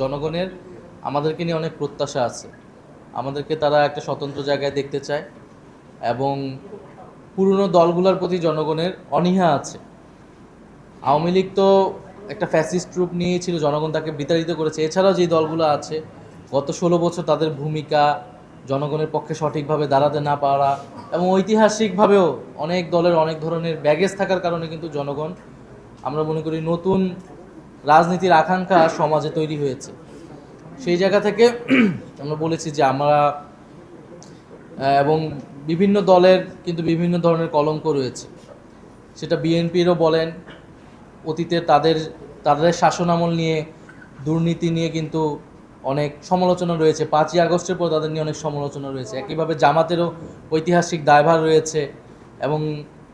জনগণের আমাদেরকে নিয়ে অনেক প্রত্যাশা আছে। আমাদেরকে তারা একটা স্বতন্ত্র জায়গায় দেখতে চায় এবং পুরনো দলগুলোর প্রতি জনগণের অনীহা আছে। আওয়ামী লীগ তো একটা ফ্যাসিস্ট রূপ নিয়েই ছিল জনগণ তাকে বিতাড়িত করেছে। এছাড়াও যে দলগুলো আছে, গত ষোলো বছর তাদের ভূমিকা জনগণের পক্ষে সঠিকভাবে দাঁড়াতে না পারা এবং ঐতিহাসিকভাবেও অনেক দলের অনেক ধরনের ব্যাগেজ থাকার কারণে কিন্তু জনগণ, আমরা মনে করি, নতুন রাজনীতির আকাঙ্ক্ষা সমাজে তৈরি হয়েছে। সেই জায়গা থেকে আমরা বলেছি যে আমরা এবং বিভিন্ন দলের কিন্তু বিভিন্ন ধরনের কলঙ্ক রয়েছে। সেটা বিএনপিরও বলেন, অতীতে তাদের তাদের শাসনামল নিয়ে, দুর্নীতি নিয়ে কিন্তু অনেক সমালোচনা রয়েছে। পাঁচই আগস্টের পর তাদের নিয়ে অনেক সমালোচনা রয়েছে। একইভাবে জামাতেরও ঐতিহাসিক দায়ভার রয়েছে এবং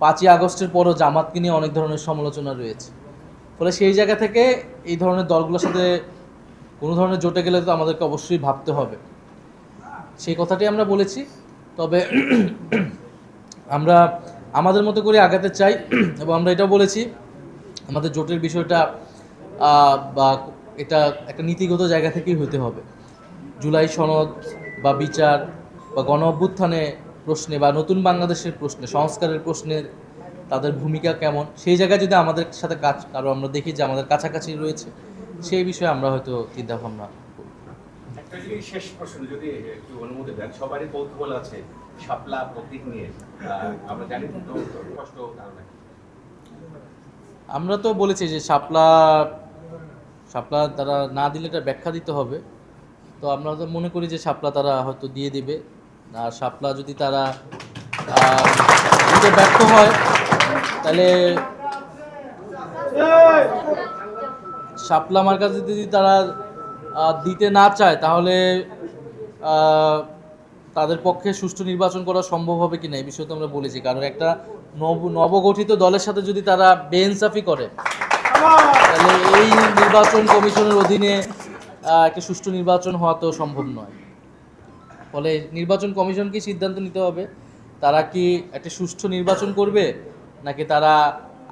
পাঁচই আগস্টের পরও জামাতকে নিয়ে অনেক ধরনের সমালোচনা রয়েছে। ফলে সেই জায়গা থেকে এই ধরনের দলগুলোর সাথে কোনো ধরনের জোটে গেলে তো আমাদেরকে অবশ্যই ভাবতে হবে। সেই কথাটি আমরা বলেছি। তবে আমরা আমাদের মতো করে আগাতে চাই এবং আমরা এটাও বলেছি, আমাদের জোটের বিষয়টা বা এটা একটা নীতিগত জায়গা থেকেই হতে হবে। জুলাই সনদ বা বিচার বা গণ অভ্যুত্থানে প্রশ্নে বা নতুন বাংলাদেশের প্রশ্নে, সংস্কারের প্রশ্নে তাদের ভূমিকা কেমন? সেই জায়গায় যদি আমাদের সাথে কাজ কারও আমরা দেখি যে আমাদের কাছাকাছি রয়েছে সেই বিষয়ে আমরা হয়তো চিন্তা ভাবনা করব। একটা জিনিস শেষ প্রশ্ন যদি একটু অনুমতি দেন সবারই কৌতূহল আছে শাপলা প্রতীক নিয়ে। আমরা জানি তো কষ্ট আমরা তো বলেছি যে শাপলা শাপলা তারা না দিলে এটা ব্যাখ্যা দিতে হবে। তো আমরা তো মনে করি যে শাপলা তারা হয়তো দিয়ে দিবে। আর শাপলা যদি তারা দিতে ব্যর্থ হয় তাহলে শাপলা মার্কা যদি তারা দিতে না চায় তাহলে তাদের পক্ষে সুষ্ঠু নির্বাচন করা সম্ভব হবে কি না এই বিষয়ে তো আমরা বলেছি। কারণ একটা নব নবগঠিত দলের সাথে যদি তারা বেইনসাফি করে তাহলে এই নির্বাচন কমিশনের অধীনে একটা সুষ্ঠু নির্বাচন হওয়া তো সম্ভব নয়। ফলে নির্বাচন কমিশনকে সিদ্ধান্ত নিতে হবে। তারা কি একটা সুষ্ঠু নির্বাচন করবে? নাকি তারা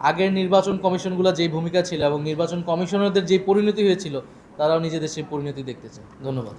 আগের নির্বাচন কমিশনগুলো যে ভূমিকা ছিল এবং নির্বাচন কমিশনারদের যে পরিণতি হয়েছিল, তারাও নিজেদের সেই পরিণতি দেখতে চায়। ধন্যবাদ।